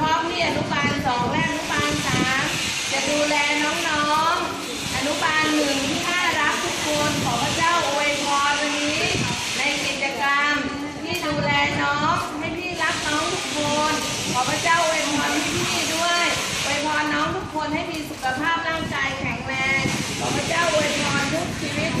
พาะพี่อนุบาลสองและอนุบาลสามจะดูแลน้องๆ อนุบาลหนึ่งที่น่ารักทุกคนขอพระเจ้าอวยพรวันนี้ ในกิจกรรมที่ดูแลน้องให้พี่รักน้องทุกคน ขอพระเจ้าอวยพรพี่ด้วยอวยพรน้องทุกคนให้มีสุขภาพร่างกายแข็งแรงขอพระเจ้าอวยพรทุกชีวิต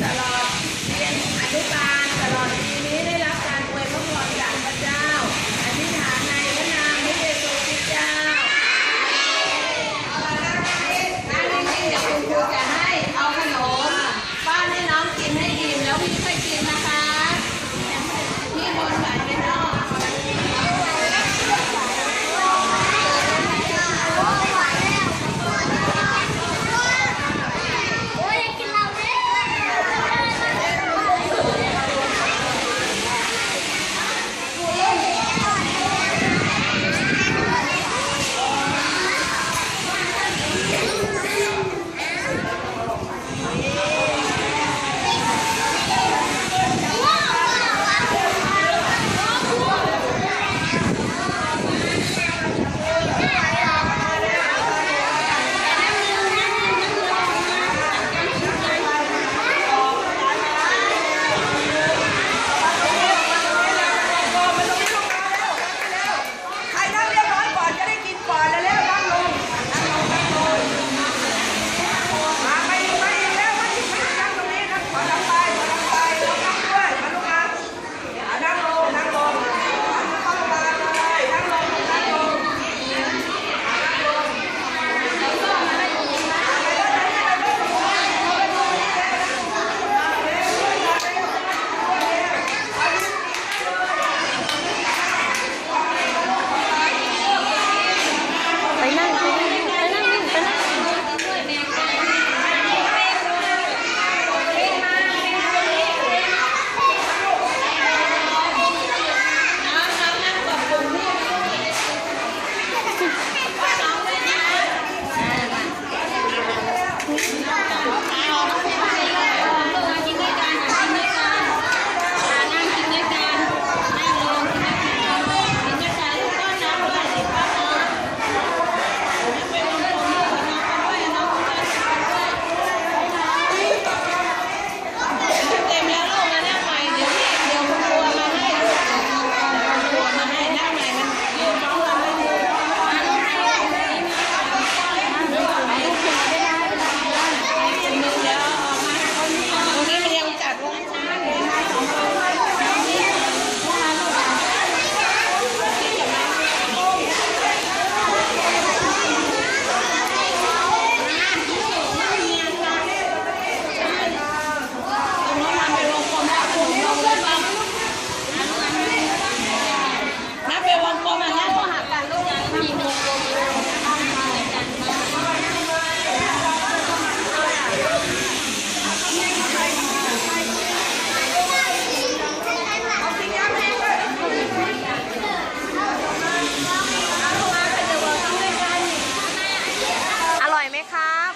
ครับ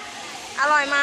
อร่อยไหม